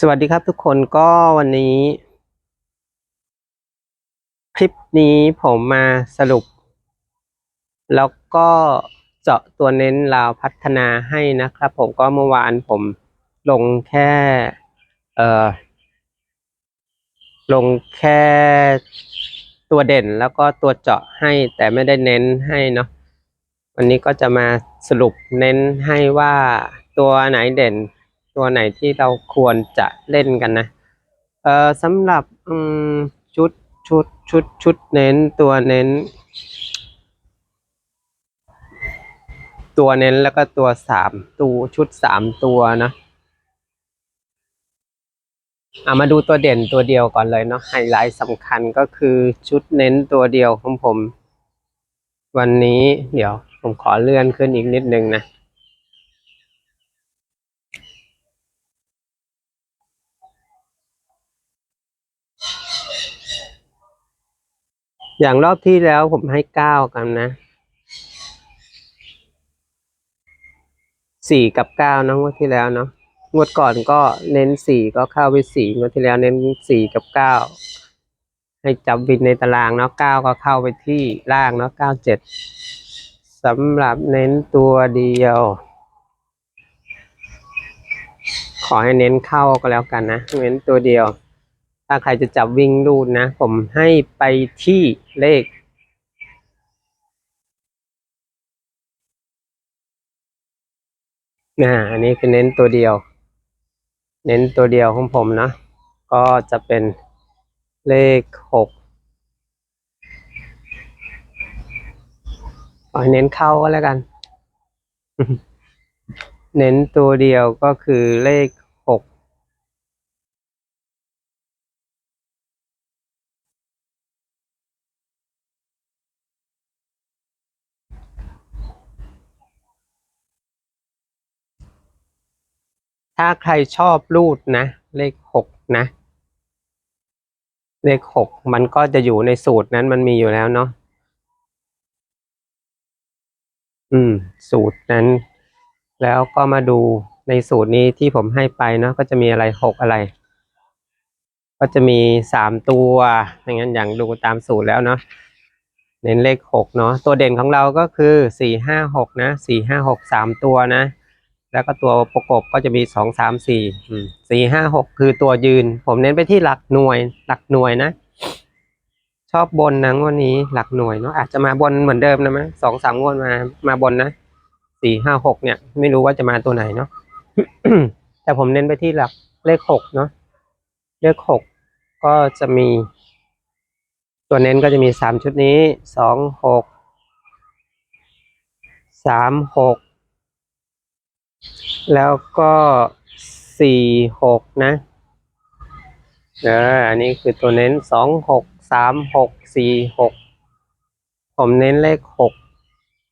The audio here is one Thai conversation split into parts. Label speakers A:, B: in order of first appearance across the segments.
A: สวัสดีครับทุกคนก็วันนี้ คลิปนี้ผมมาสรุป แล้วก็เจาะตัวเน้นราวพัฒนาให้นะครับ ผมก็เมื่อวานผมลงแค่เอ่อลงแค่ตัวเด่นแล้วก็ตัวเจาะให้แต่ไม่ได้เน้นให้เนาะวันนี้ก็จะมาสรุปเน้นให้ว่าตัวไหนเด่น ตัวไหนที่เราควรจะเล่นกันนะ เอ่อสำหรับชุดชุดชุดชุดเน้นตัวเน้น ตัวเน้นแล้วก็ตัวสามตัวชุดสามตัวนะเอามาดูตัวเด่นตัวเดียวก่อนเลยเนาะไฮไลท์สำคัญก็คือชุดเน้นตัวเดียวของผม วันนี้เดี๋ยวผมขอเลื่อนขึ้นอีกนิดนึงนะ อย่างรอบที่แล้วผมให้เก้ากันนะสี่กับเก้านะงวดที่แล้วเนาะงวดก่อนก็เน้นสี่ก็เข้าไปสี่งวดที่แล้วเน้นสี่กับเก้าให้จับบินในตารางเนาะเก้าก็เข้าไปที่ล่างเนาะเก้าเจ็ดสำหรับเน้นตัวเดียว ขอให้เน้นเข้าก็แล้วกันนะ เน้นตัวเดียว ถ้าใครจะจับวิ่งรูดนะ ผมให้ไปที่เลข นะอันนี้คือเน้นตัวเดียว เน้นตัวเดียวของผมนะ ก็จะเป็นเลขหกอให้เน้นเข้าก็แล้วกัน เน้นตัวเดียวก็คือเลขหก ถ้าใครชอบรูดนะ เลขหกนะ เลขหกมันก็จะอยู่ในสูตรนั้นมันมีอยู่แล้วเนาะอืม สูตรนั้น แล้วก็มาดูในสูตรนี้ที่ผมให้ไปเนาะก็จะมีอะไรหกอะไร ก็จะมีสามตัวอย่างนั้นอย่างดูตามสูตรแล้วเนาะเน้นเลขหกเนาะตัวเด่นของเราก็คือสี่ห้าหกนะสี่ห้าหกสามตัวนะ แล้วก็ตัวประกบก็จะมีสองสามสี่สี่ห้าหกคือตัวยืน ผมเน้นไปที่หลักหน่วย หลักหน่วยนะ ชอบบนนะงวันนี้หลักหน่วยเนาะอาจจะมาบนเหมือนเดิมนะมั้ยสองสามงวดมามาบนนะสี่ห้าหกเนี่ย ไม่รู้ว่าจะมาตัวไหนเนาะแต่ผมเน้นไปที่หลักเลขหกเนาะเลขหกก็จะมี ตัวเน้นก็จะมีสามชุดนี้สองหกสามหก แล้วก็สี่หกนะเอออันนี้คือตัวเน้นสองหกสามหกสี่หกผมเน้นเลขหก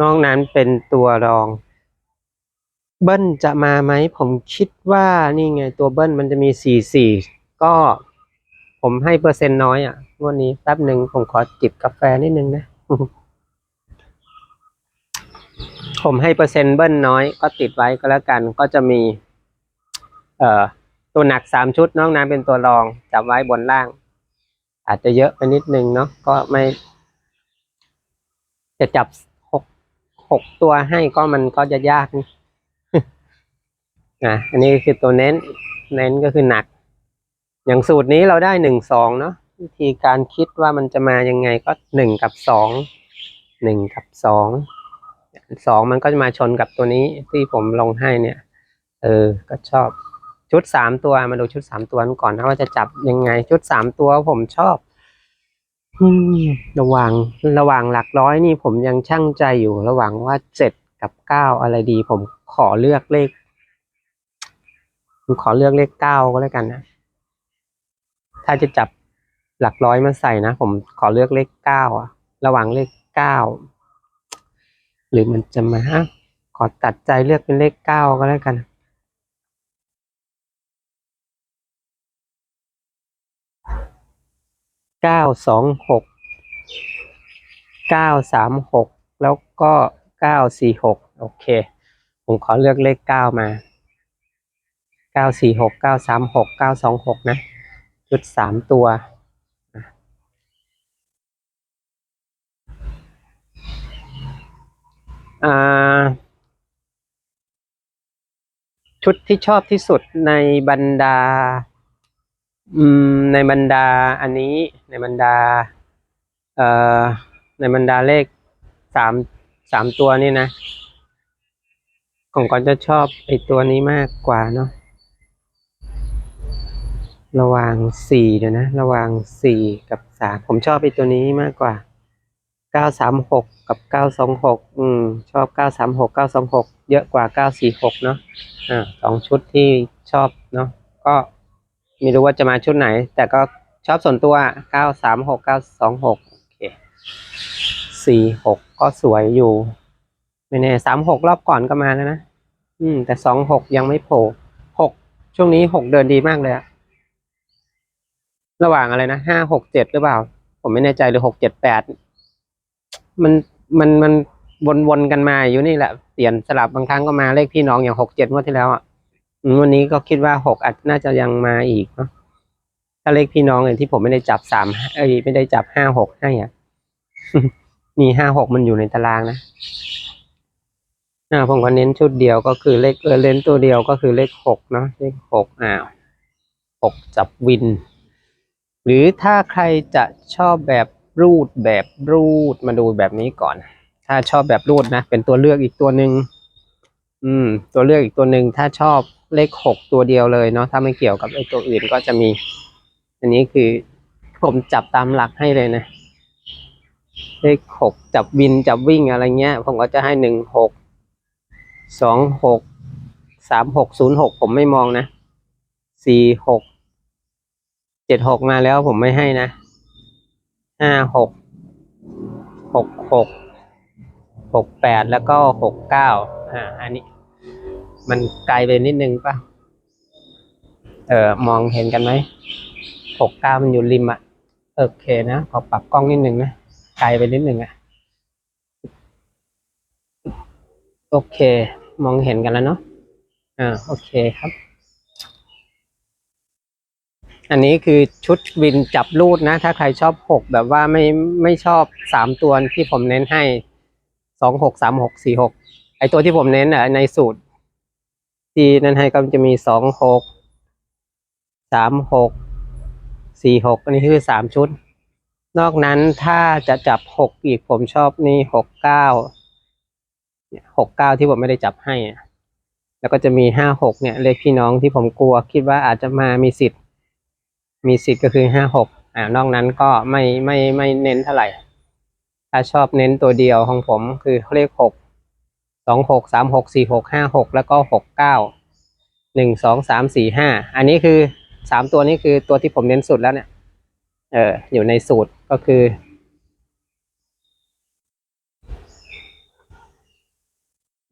A: นอกนั้นเป็นตัวรอง เบิ้ลจะมาไหม ผมคิดว่านี่ไงตัวเบิ้ลมันจะมีสี่สี่ก็ผมให้เปอร์เซ็นต์น้อยอะงวันนี้แป๊บหนึ่งผมขอจิบกาแฟนิดนึงนะ ผมให้เปอร์เซ็นต์เบิ้ลน้อยก็ติดไว้ก็แล้วกันก็จะมี เอ่อ ตัวหนักสามชุดนอกนั้นเป็นตัวรองจับไว้บนล่าง อาจจะเยอะไปนิดนึงเนาะก็ไม่ จะจับหกหกตัวให้ก็มันก็จะยากนะอันนี้คือตัวเน้น เน้นก็คือหนัก อย่างสูตรนี้เราได้หนึ่งสองเนาะวิธีการคิดว่ามันจะมายังไงก็หนึ่งกับสองหนึ่งกับสอง สองมันก็จะมาชนกับตัวนี้ที่ผมลงให้เนี่ย เออ ก็ชอบชุดสามตัวมาดูชุดสามตัวกันก่อนนะว่าจะจับยังไง ชุดสามตัวผมชอบระหว่างระหว่างหลักร้อยนี่ผมยังช่างใจอยู่ระหว่างว่าเจ็ดกับเก้าอะไรดี ผมขอเลือกเลขผมขอเลือกเลขเก้าก็แล้วกันนะถ้าจะจับหลักร้อยมาใส่นะผมขอเลือกเลขเก้าอะระหว่างเลขเก้า หรือมันจะมาขอตัดใจเลือกเป็นเลขเก้าก็แล้วกันเก้าสองหกเก้าสามหกแล้วก็เก้าสี่หกโอเค ผมขอเลือกเลขเก้ามาเก้าสี่หกเก้าสามหกเก้าสองหกนะชุดสามตัว อ่า ชุดที่ชอบที่สุดในบรรดา อืม ในบรรดาอันนี้ ในบรรดา เอ่อ ในบรรดาเลขสามสามตัวนี่นะผมก็จะชอบไอตัวนี้มากกว่าเนาะระหว่างสี่เดี๋ยวนะ ระหว่างสี่กับสามผมชอบไอตัวนี้มากกว่า เก้าสามหกกับเก้าสองหกอืมชอบเก้าสามหกเก้าสองหกเยอะกว่าเก้าสี่หกเนาะอ่าสองชุดที่ชอบเนาะก็ไม่รู้ว่าจะมาชุดไหน แต่ก็ชอบส่วนตัวเก้าสามหกเก้าสองหกโอเคสี่หกก็สวยอยู่ไม่แน่สามหกรอบก่อนก็มาแล้วนะอืม แต่สองหกยังไม่โผล่หกช่วงนี้หกเดินดีมากเลยอะระหว่างอะไรนะห้าหกเจ็ดหรือเปล่า ผมไม่แน่ใจหรือหกเจ็ดแปด มันมันมันวนวนกันมาอยู่นี่แหละเปลี่ยนสลับบางครั้งก็มาเลขพี่น้องอย่างหกเจ็ดงวดที่แล้วอะวันนี้ก็คิดว่าหกอาจน่าจะยังมาอีกเนาะถ้าเลขพี่น้องอย่างที่ผมไม่ได้จับสามเอ้ยไม่ได้จับห้าหกให้อะมีห้าหกมันอยู่ในตารางนะอ่าผมก็เน้นชุดเดียวก็คือเลขเออเลนตัวเดียวก็คือเลขหกเนาะเลขหกอ้าวหกจับวิน หรือถ้าใครจะชอบแบบ รูดแบบรูดมาดูแบบนี้ก่อน ถ้าชอบแบบรูดนะ เป็นตัวเลือกอีกตัวหนึ่งอืม ตัวเลือกอีกตัวหนึ่งถ้าชอบเลขหกตัวเดียวเลยเนาะถ้าไม่เกี่ยวกับไอ้ตัวอื่นก็จะมี อันนี้คือผมจับตามหลักให้เลยนะ เลขหกจับวินจับวิ่งอะไรเงี้ย ผมก็จะให้หนึ่งหกสองหกสามหกศูนย์หกผมไม่มองนะสี่หกเจ็ดหกมาแล้วผมไม่ให้นะ ห้าหกหกหกหกแปดแล้วก็หกเก้าอ่าอันนี้ มันไกลไปนิดนึงป่ะ เออมองเห็นกันไหมหกเก้ามันอยู่ริมอะโอเคนะขอปรับกล้องนิดนึงนะไกลไปนิดนึงอะโอเค มองเห็นกันแล้วเนาะอ่าโอเคครับ อันนี้คือชุดวินจับรูดนะ ถ้าใครชอบหกแบบว่าไม่ไม่ชอบสามตัวที่ผมเน้นให้สองหกสามหกสี่หกไอตัวที่ผมเน้นอะในสูตร ที่นั่นให้ก็จะมีสองหกสามหกสี่หกอันนี้คือสามชุด นอกนั้นถ้าจะจับหกอีกผมชอบนี่หกเก้าหกเก้าที่ผมไม่ได้จับให้ แล้วก็จะมีห้าหกเนี่ยเลขพี่น้องที่ผมกลัวคิดว่าอาจจะมามีสิทธิ์ มีสิทธิ์ก็คือห้าหกอ่านอกนั้นก็ไม่ไม่ไม่เน้นเท่าไหร่ ถ้าชอบเน้นตัวเดียวของผมคือเลขหกสองหกสามหกสี่หกห้าหกแล้วก็หกเก้าหนึ่งสองสามสี่ห้าอันนี้คือสามตัวนี้คือตัวที่ผมเน้นสุดแล้วเนี่ย เอออยู่ในสูตรก็คือ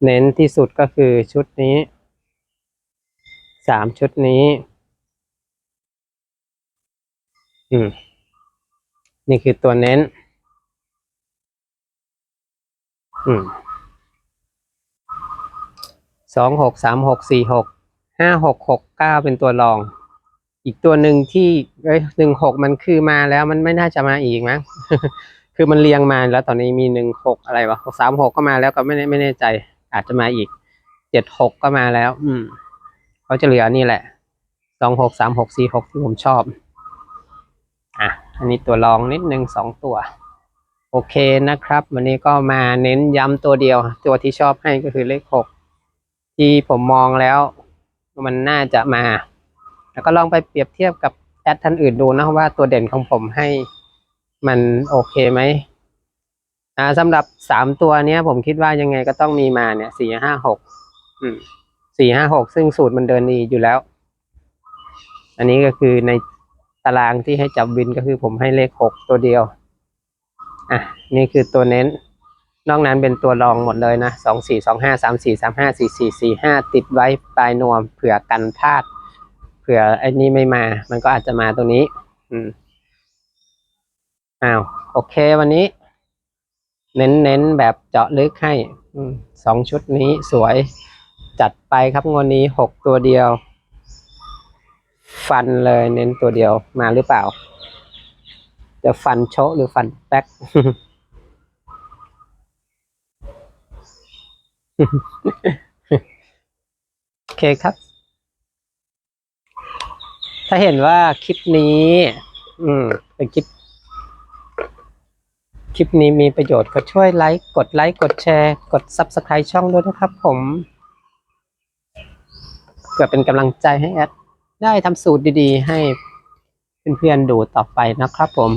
A: เน้นที่สุดก็คือชุดนี้สามชุดนี้ อืม นี่คือตัวเน้น อืมสองหกสามหกสี่หกห้าหกหกเก้าเป็นตัวรอง อีกตัวหนึ่งที่เอ้ยหนึ่งหกมันคือมาแล้วมันไม่น่าจะมาอีกมั้งคือมันเรียงมาแล้วตอนนี้มีหนึ่งหกอะไรวะสามหกก็มาแล้วก็ไม่แน่ไม่แน่ใจ อาจจะมาอีกเจ็ดหกก็มาแล้ว อืมเขาจะเหลือนี่แหละสองหกสามหกสี่หกที่ผมชอบ อันนี้ตัวรองนิดหนึ่งสองตัว โอเคนะครับ วันนี้ก็มาเน้นย้ำตัวเดียว ตัวที่ชอบให้ก็คือเลขหกที่ผมมองแล้ว มันน่าจะมา แล้วก็ลองไปเปรียบเทียบกับแอดท่านอื่นดูนะว่าตัวเด่นของผมให้มันโอเคไหมอ่าสำหรับสามตัวเนี้ย ผมคิดว่ายังไงก็ต้องมีมาเนี่ยสี่ห้าหกอืมสี่ห้าหกซึ่งสูตรมันเดินดีอยู่แล้ว อันนี้ก็คือในารางที่ให้จับวินก็คือผมให้เลขหกตัวเดียว อะ นี่คือตัวเน้น นอกนั้นเป็นตัวรองหมดเลยนะสองสี่สองห้าสามสี่สามห้าสี่สี่สี่ห้าติดไว้ปลายนวมเผื่อกันพลาด เผื่อไอ้นี่ไม่มา มันก็อาจจะมาตรงนี้ อืมอ้าวโอเควันนี้ เน้นเน้นแบบเจาะลึกให้อมสองชุดนี้สวยจัดไปครับงวดนี้หกตัวเดียว ฟันเลยเน้นตัวเดียวมาหรือเปล่า จะฟันโชะหรือฟันแป๊กโอเคครับ ถ้าเห็นว่าคลิปนี้ อืมเป็นคลิป คลิปนี้มีประโยชน์ก็ช่วยไลค์กดไลค์กดแชร์ กด Subscribe ช่องด้วยนะครับผมเพื่อเป็นกำลังใจให้แอด ได้ทำสูตรดีๆ ให้เพื่อนๆดูต่อไปนะครับผม